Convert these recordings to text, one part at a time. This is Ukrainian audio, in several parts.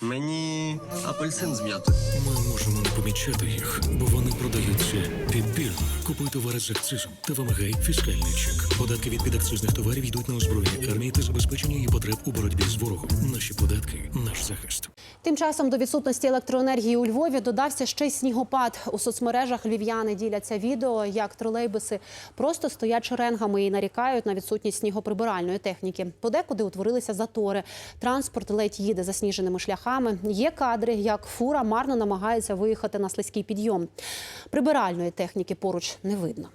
Мені апельсин з м'ятою. Ми можемо не помічати їх, бо вони продаються підбірно. Купуй товари з акцизом та вимагай фіскальний чек. Податки від підакцизних товарів йдуть на озброєння армії та забезпечення її потреб у боротьбі з ворогом. Наші податки наш захист. Тим часом до відсутності електроенергії у Львові додався ще й снігопад. У соцмережах львів'яни діляться відео, як тролейбуси просто стоять шеренгами і нарікають на відсутність снігоприбиральної техніки. Подекуди утворилися затори. Транспорт ледь їде засніженими шляхами. Є кадри, як фура марно намагається виїхати на слизький підйом. Прибиральної техніки поруч не видно.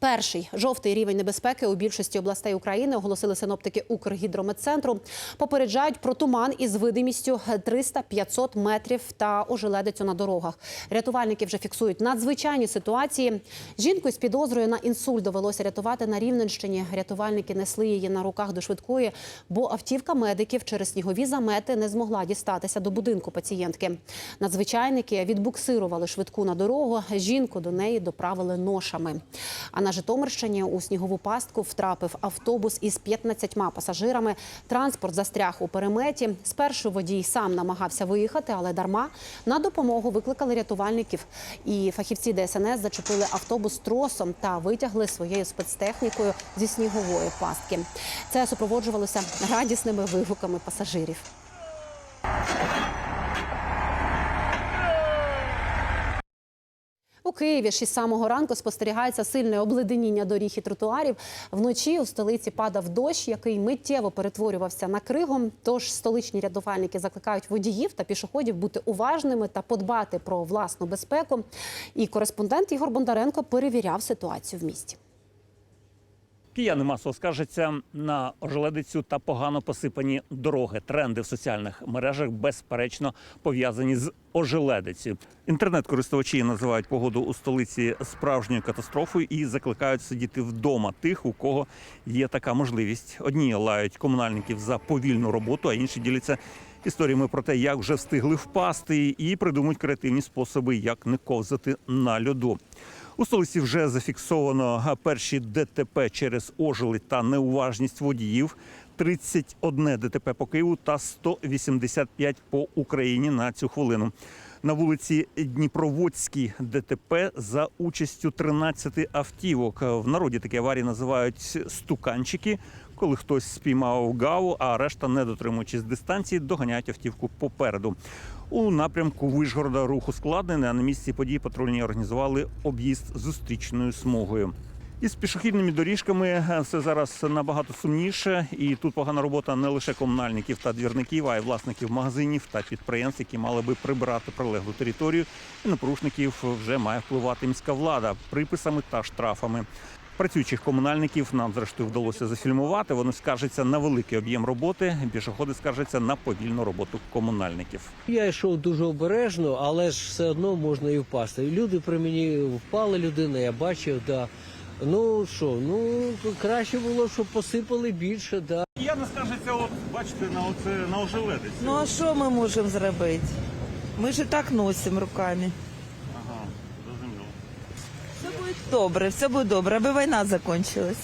Перший жовтий рівень небезпеки у більшості областей України оголосили синоптики Укргідрометцентру. Попереджають про туман із видимістю 300-500 метрів та ожеледицю на дорогах. Рятувальники вже фіксують надзвичайні ситуації. Жінку із підозрою на інсульт довелося рятувати на Рівненщині. Рятувальники несли її на руках до швидкої, бо автівка медиків через снігові замети не змогла дістатися до будинку пацієнтки. Надзвичайники відбуксирували швидку на дорогу. Жінку до неї доправили ношами. А на Житомирщині у снігову пастку втрапив автобус із 15 пасажирами. Транспорт застряг у переметі. Спершу водій сам намагався виїхати, але дарма на допомогу викликали рятувальників. І фахівці ДСНС зачепили автобус тросом та витягли своєю спецтехнікою зі снігової пастки. Це супроводжувалося радісними вигуками пасажирів. У Києві ж із самого ранку спостерігається сильне обледеніння доріг і тротуарів. Вночі у столиці падав дощ, який миттєво перетворювався на кригом. Тож столичні рятувальники закликають водіїв та пішоходів бути уважними та подбати про власну безпеку. І кореспондент Ігор Бондаренко перевіряв ситуацію в місті. Кияни масово скаржаться на ожеледицю та погано посипані дороги. Тренди в соціальних мережах безперечно пов'язані з ожеледицею. Інтернет-користувачі називають погоду у столиці справжньою катастрофою і закликають сидіти вдома тих, у кого є така можливість. Одні лають комунальників за повільну роботу, а інші діляться історіями про те, як вже встигли впасти, і придумують креативні способи, як не ковзати на льоду. У столиці вже зафіксовано перші ДТП через ожили та неуважність водіїв. 31 ДТП по Києву та 185 по Україні на цю хвилину. На вулиці Дніпроводській ДТП за участю 13 автівок. В народі такі аварії називають стуканчики, коли хтось спіймав гаву, а решта, не дотримуючись дистанції, доганяють автівку попереду. У напрямку Вишгорода рух ускладнений, а на місці події патрульні організували об'їзд зустрічною смугою. Із пішохідними доріжками все зараз набагато сумніше, і тут погана робота не лише комунальників та двірників, а й власників магазинів та підприємств, які мали би прибирати прилеглу територію. І на порушників вже має впливати міська влада приписами та штрафами. Працюючих комунальників нам зрештою вдалося зафільмувати. Вони скаржаться на великий об'єм роботи. Пішоходи скаржаться на повільну роботу комунальників. Я йшов дуже обережно, але ж все одно можна і впасти. Люди при мені впали, людина, я бачив, да. Ну що, ну краще було, щоб посипали більше, да. Я не скаржиться, от бачите, на оце на ожеледицю. Ну а що ми можемо зробити? Ми ж і так носимо руками. Ага, зрозуміло. Все буде добре, все буде добре, аби війна закінчилась.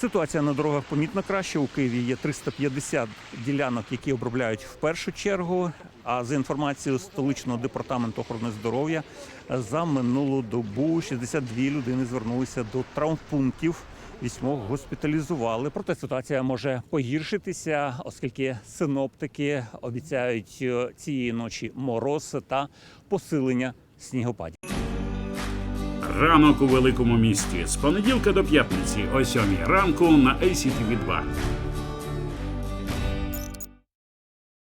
Ситуація на дорогах помітно краще. У Києві є 350 ділянок, які обробляють в першу чергу. А за інформацією столичного департаменту охорони здоров'я за минулу добу 62 людини звернулися до травмпунктів. Вісьмох госпіталізували. Проте ситуація може погіршитися, оскільки синоптики обіцяють е, цієї ночі мороз та посилення снігопадів. Ранок у великому місті з понеділка до п'ятниці о 7 ранку на ACTV 2